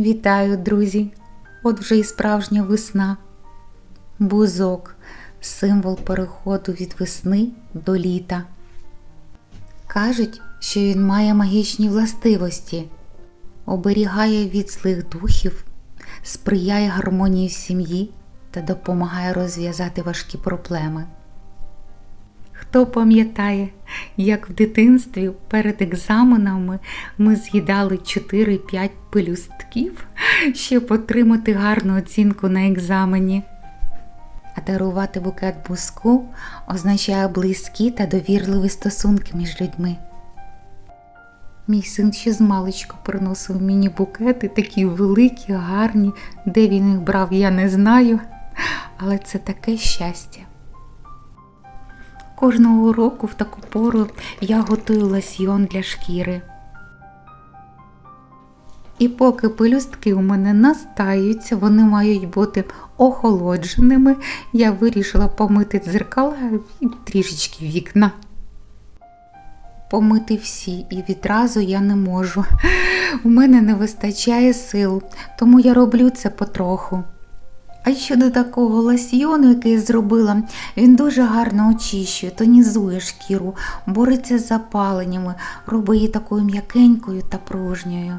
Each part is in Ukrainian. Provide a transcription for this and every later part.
Вітаю, друзі! От вже і справжня весна. Бузок символ переходу від весни до літа. Кажуть, що він має магічні властивості, оберігає від злих духів, сприяє гармонії в сім'ї та допомагає розв'язати важкі проблеми. Хто пам'ятає, як в дитинстві перед екзаменами ми з'їдали 4-5 пелюстків, щоб отримати гарну оцінку на екзамені. А дарувати букет буску означає близькі та довірливі стосунки між людьми. Мій син ще з маличку приносив мені букети, такі великі, гарні, де він їх брав, я не знаю, але це таке щастя. Кожного року в таку пору я готую лосьйон для шкіри. І поки пелюстки у мене настаються, вони мають бути охолодженими, я вирішила помити дзеркала і трішечки вікна. Помити всі і відразу я не можу. У мене не вистачає сил, тому я роблю це потроху. А щодо такого лосьйону, який я зробила, він дуже гарно очищує, тонізує шкіру, бореться з запаленнями, робить її такою м'якенькою та пружньою.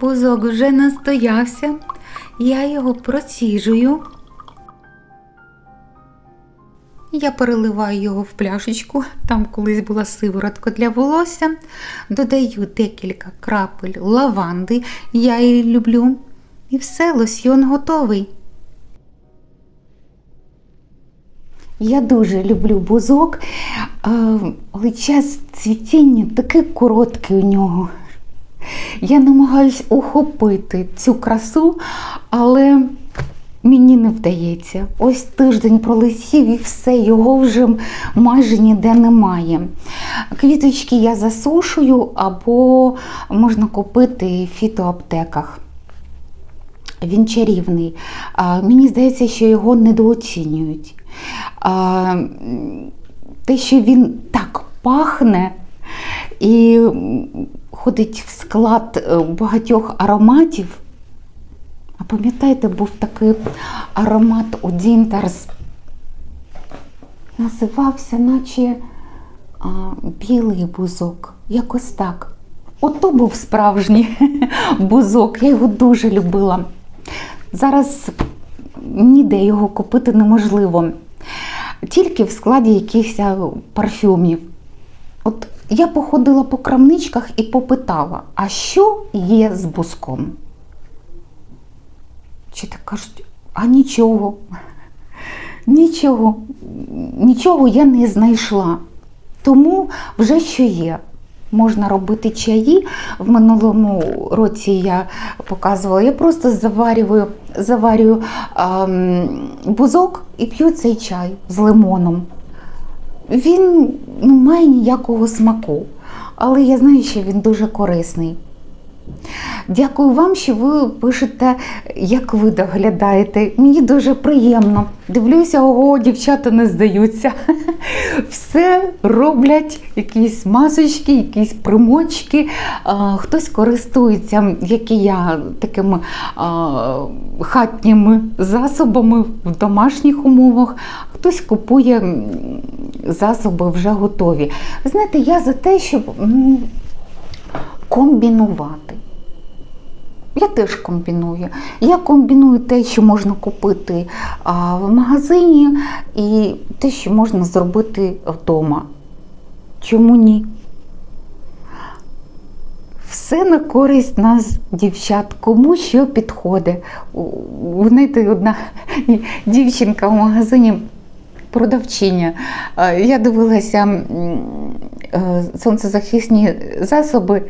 Бузок вже настоявся, я його проціжую. Я переливаю його в пляшечку, там колись була сиворотка для волосся, додаю декілька крапель лаванди, я її люблю. І все, лосьйон готовий. Я дуже люблю бузок, але час цвітіння такий короткий у нього. Я намагаюсь ухопити цю красу, але мені не вдається. Ось тиждень пролетів і все, його вже майже ніде немає. Квіточки я засушую або можна купити в фітоаптеках. Він чарівний. Мені здається, що його недооцінюють. Те, що він так пахне і входить в склад е, багатьох ароматів. А пам'ятаєте, був такий аромат у Дінтарс. Називався, наче а, білий бузок. Якось так. Ото був справжній бузок, я його дуже любила. Зараз ніде його купити неможливо. Тільки в складі якихось парфюмів. От я походила по крамничках і попитала, а що є з буском? Чи так кажуть, а нічого, нічого, нічого я не знайшла. Тому вже що є. Можна робити чаї. В минулому році я показувала, я просто заварюю, заварюю ем, бузок і п'ю цей чай з лимоном. Він не має ніякого смаку, але я знаю, що він дуже корисний. Дякую вам, що ви пишете, як ви доглядаєте. Мені дуже приємно. Дивлюся, ого, дівчата не здаються. Все роблять якісь масочки, якісь примочки. Хтось користується, як і я, такими хатніми засобами в домашніх умовах. Хтось купує засоби вже готові. Знаєте, я за те, щоб комбінувати. Я теж комбіную. Я комбіную те, що можна купити в магазині, і те, що можна зробити вдома. Чому ні? Все на користь нас, дівчат, кому що підходить. Знаєте, одна дівчинка в магазині продавчиня. Я дивилася сонцезахисні засоби.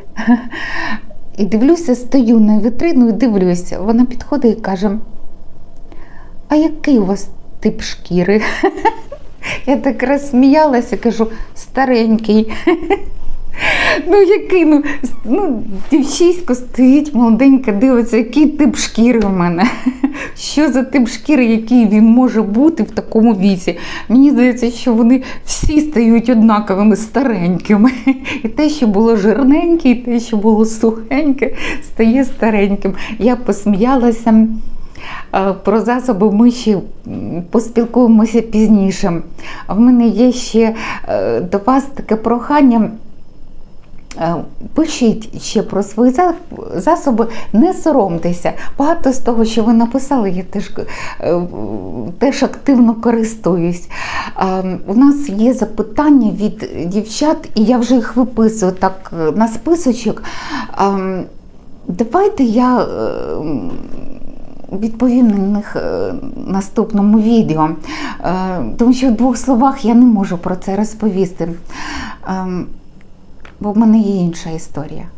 І дивлюся, стою на вітрину і дивлюся. Вона підходить і каже: А який у вас тип шкіри? Я так розсміялася, кажу, старенький. Ну, який, ну, ну, дівчисько стоїть, молоденька, дивиться, який тип шкіри в мене. Що за тип шкіри, який він може бути в такому віці? Мені здається, що вони всі стають однаковими старенькими. І те, що було жирненьке, і те, що було сухеньке, стає стареньким. Я посміялася. Про засоби ми ще поспілкуємося пізніше. В мене є ще е, до вас таке прохання. Е, Пишіть ще про свої засоби, не соромтеся. Багато з того, що ви написали, я теж, е, теж активно користуюсь. Е, У нас є запитання від дівчат, і я вже їх виписую так на списочок. Давайте я відповім на них наступному відео, тому що в двох словах я не можу про це розповісти. Бо в мене є інша історія.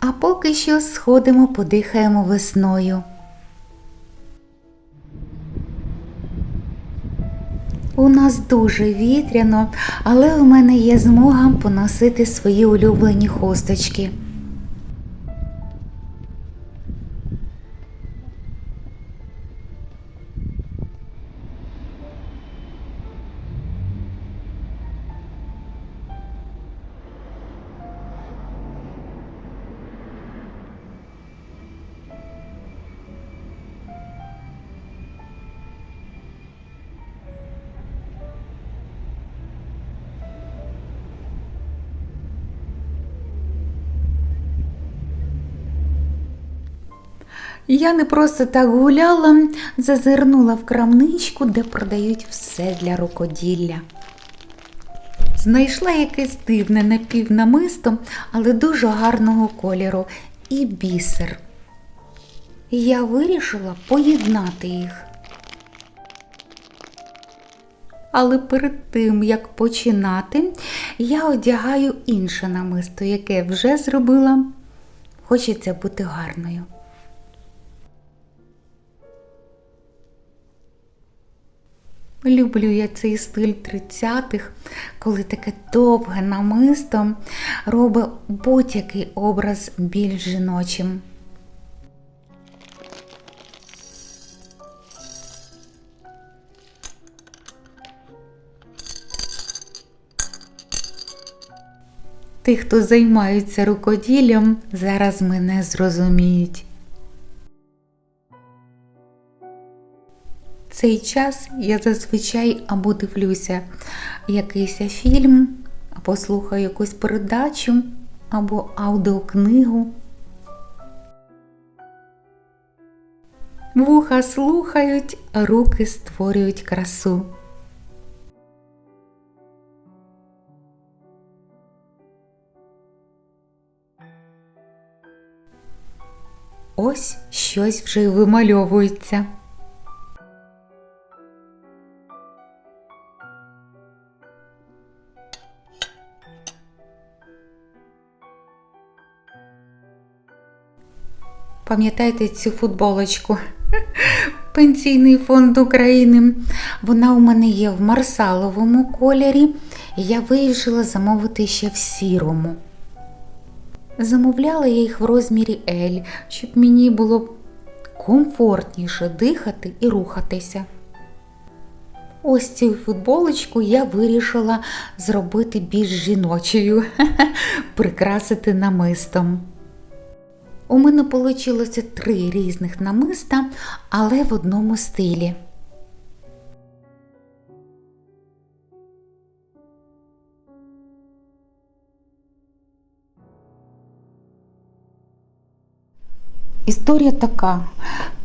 А поки що сходимо, подихаємо весною. У нас дуже вітряно, але у мене є змога поносити свої улюблені хусточки. Я не просто так гуляла, зазирнула в крамничку, де продають все для рукоділля. Знайшла якесь дивне напівнамисто, але дуже гарного кольору і бісер. Я вирішила поєднати їх. Але перед тим, як починати, я одягаю інше намисто, яке вже зробила. Хочеться бути гарною. Люблю я цей стиль 30-х, коли таке довге намисто робить будь-який образ більш жіночим. Ті, хто займаються рукоділлям, зараз мене зрозуміють. Цей час я зазвичай або дивлюся якийсь фільм, або слухаю якусь передачу, або аудіокнигу. Вуха слухають, руки створюють красу. Ось щось вже вимальовується. Пам'ятаєте цю футболочку? Пенсійний фонд України. Вона у мене є в марсаловому кольорі. і Я вирішила замовити ще в сірому. Замовляла я їх в розмірі L, щоб мені було комфортніше дихати і рухатися. Ось цю футболочку я вирішила зробити більш жіночою, прикрасити намистом. У мене вийшло три різних намиста, але в одному стилі. Історія така.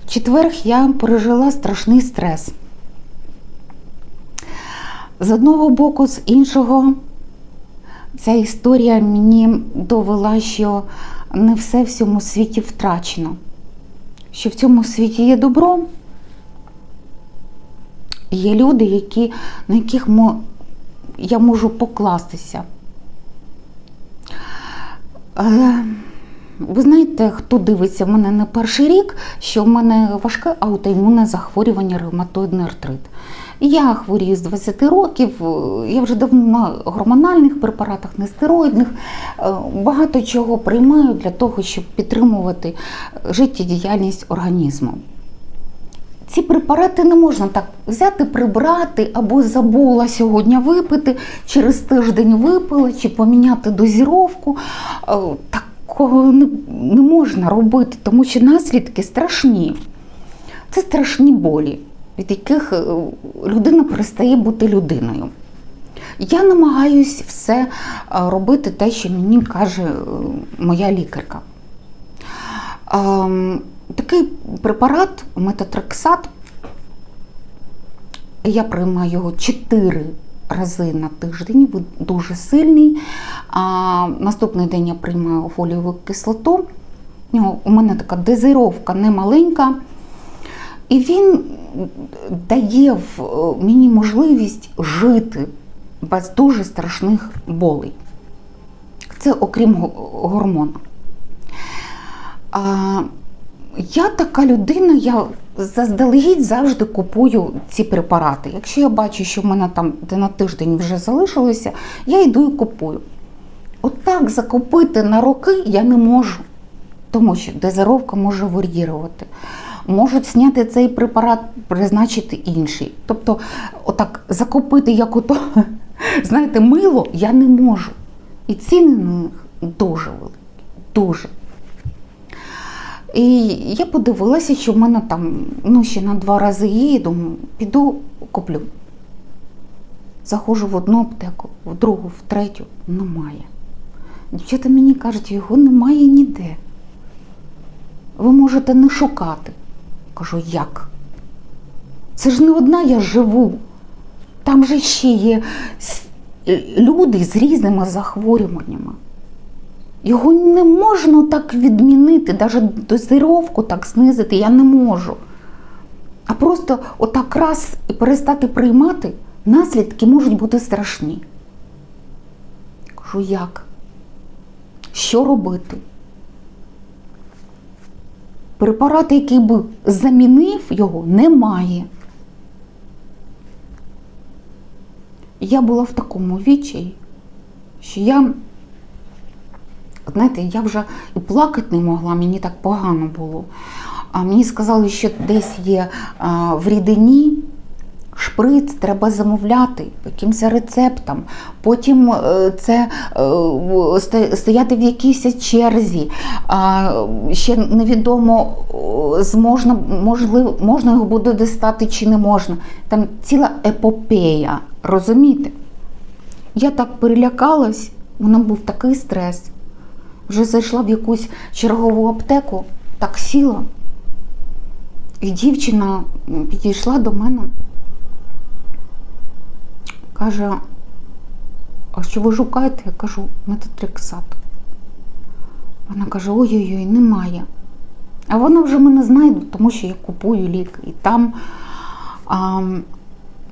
В четвер я пережила страшний стрес. З одного боку, з іншого, ця історія мені довела, що не все в цьому світі втрачено, що в цьому світі є добро, є люди, які, на яких я можу покластися. Ви знаєте, хто дивиться в мене не перший рік, що в мене важке аутоімунне захворювання ревматоїдний артрит. Я хворію з 20 років, е, я вже давно на гормональних препаратах, нестероїдних, е, багато чого приймаю для того, щоб підтримувати е, життєдіяльність організму. Ці препарати не можна так взяти, прибрати або забула сьогодні випити, через тиждень випила чи поміняти дозіровку. Такого не можна робити, тому що наслідки страшні. Це страшні болі, від яких е, людина перестає бути людиною. Я намагаюсь все е, робити те, що мені каже е, моя лікарка. Ем, Такий препарат метатрексат. Я приймаю його 4 рази на тиждень, дуже сильний. А наступний день я приймаю фолієву кислоту. У мене така дозировка немаленька. І він дає е, мені можливість жити без дуже страшних болей. Це окрім го- гормону. А, я така людина, я заздалегідь завжди купую ці препарати. Якщо я бачу, що в мене там де на тиждень вже залишилося, я йду і купую. Отак закупити на роки я не можу, тому що дозировка може вар'єрувати. Можуть зняти цей препарат, призначити інший. Тобто, отак закупити як ото, знаєте, мило я не можу. І ціни на них дуже великі. Дуже. І я подивилася, що в мене там ну, ще на два рази є, думаю, піду куплю. Заходжу в одну аптеку, в другу, в третю, немає. Дівчата мені кажуть, його немає ніде. Ви можете не шукати. Кажу, як? Це ж не одна я живу. Там же ще є е, люди з різними захворюваннями. Його не можна так відмінити, навіть дозировку так знизити я не можу. А просто отак раз і перестати приймати, наслідки можуть бути страшні. Кажу, як? Що робити? Препарат, який би замінив його, немає. Я була в такому вічі, що я знаєте, я вже і плакати не могла, мені так погано було. А мені сказали, що десь є а, в рідині шприц, треба замовляти якимось рецептам. Потім е, це е, стояти в якійсь черзі. Ще невідомо, зможна, можливо, можна його буде достати чи не можна. Там ціла епопея, розумієте? Я так перелякалась, мене був такий стрес. Вже зайшла в якусь чергову аптеку, так сіла. І дівчина підійшла до мене, каже, а що ви шукаєте? Я кажу, метатрексат. Вона каже, ой-ой-ой, немає. А вона вже мене знає, тому що я купую ліки. І там а,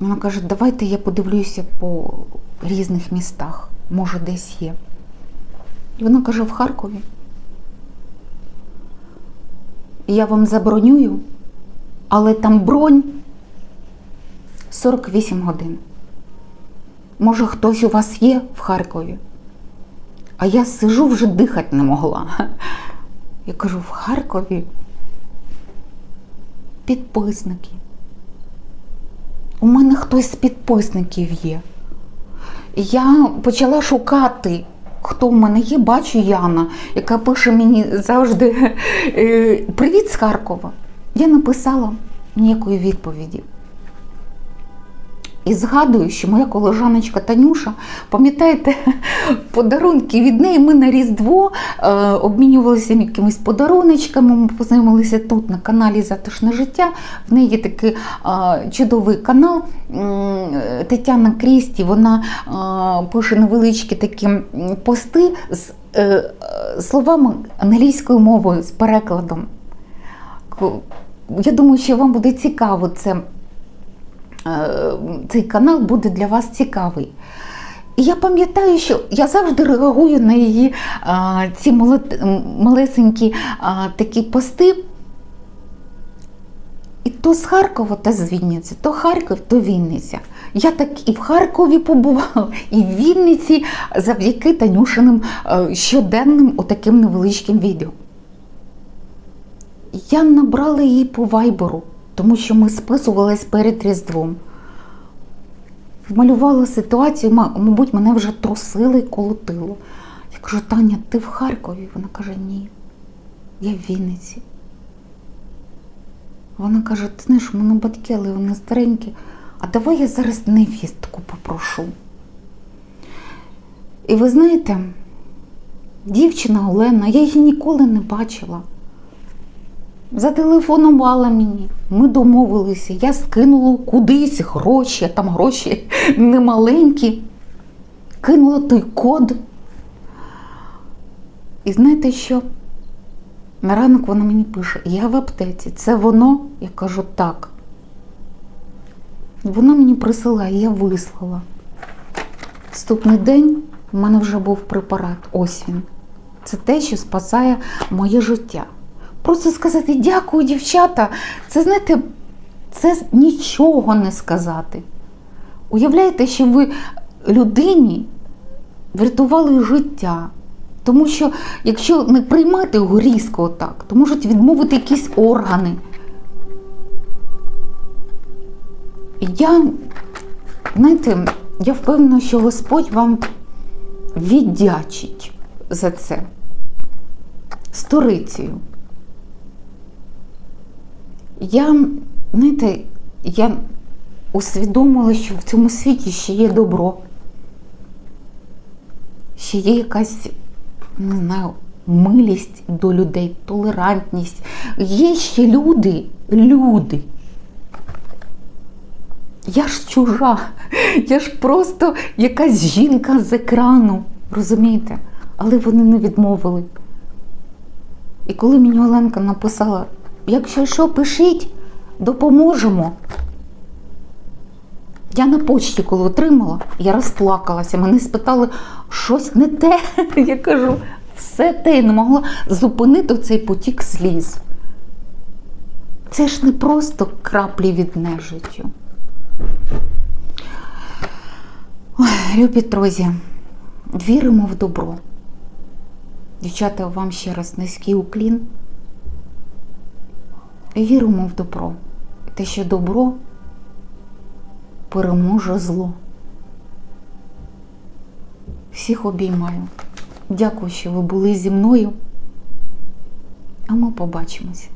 вона каже, давайте я подивлюся по різних містах, може десь є. І вона каже, в Харкові. Я вам забронюю, але там бронь 48 годин. Може, хтось у вас є в Харкові? А я сижу, вже дихати не могла. Я кажу, в Харкові підписники. У мене хтось з підписників є. Я почала шукати, хто в мене є. Бачу Яна, яка пише мені завжди е, Привіт з Харкова. Я написала ніякої відповіді. І згадую, що моя колежаночка Танюша, пам'ятаєте, подарунки від неї ми на Різдво е, обмінювалися якимись подаруночками. Ми познайомилися тут на каналі Затишне життя. В неї є такий е, чудовий канал м, Тетяна Крісті. Вона е, пише невеличкі такі пости з е, е, словами англійською мовою, з перекладом. Я думаю, що вам буде цікаво це е, цей канал буде для вас цікавий. І я пам'ятаю, що я завжди реагую на її а, ці малесенькі а, такі пости. І то з Харкова, та з Вінниці, то Харків, то Вінниця. Я так і в Харкові побувала, і в Вінниці завдяки Танюшиним е, щоденним отаким невеличким відео. Я набрала її по вайберу, тому що ми списувались перед Різдвом. Малювала ситуацію, мабуть, мене вже трусило і колотило. Я кажу, Таня, ти в Харкові? Вона каже, ні, я в Вінниці. Вона каже, ти знаєш, у мене батьки, але вони старенькі. А давай я зараз невістку попрошу. І ви знаєте, дівчина Олена, я її ніколи не бачила. Зателефонувала мені, ми домовилися, я скинула кудись гроші, а там гроші немаленькі. Кинула той код. І знаєте що? На ранок вона мені пише, я в аптеці, це воно? Я кажу, так. Вона мені присилає, я вислала. Наступний день в мене вже був препарат. Ось він. Це те, що спасає моє життя. Просто сказати дякую, дівчата. Це, знаєте, це нічого не сказати. Уявляєте, що ви людині врятували життя. Тому що якщо не приймати його різко отак, то можуть відмовити якісь органи. Я, знаєте, я впевнена, що Господь вам віддячить за це сторицею. Я, знаєте, я усвідомила, що в цьому світі ще є добро, ще є якась, не знаю, милість до людей, толерантність. Є ще люди, люди. Я ж чужа, я ж просто якась жінка з екрану, розумієте? Але вони не відмовили. І коли мені Оленка написала, якщо що, пишіть, допоможемо. Я на почті, коли отримала, я розплакалася. Мене спитали, щось не те. Я кажу, все те, я не могла зупинити цей потік сліз. Це ж не просто краплі від нежиттю. Ой, любі друзі, віримо в добро. Дівчата, вам ще раз низький уклін. Віримо в добро. Те, що добро переможе зло. Всіх обіймаю. Дякую, що ви були зі мною. А ми побачимось.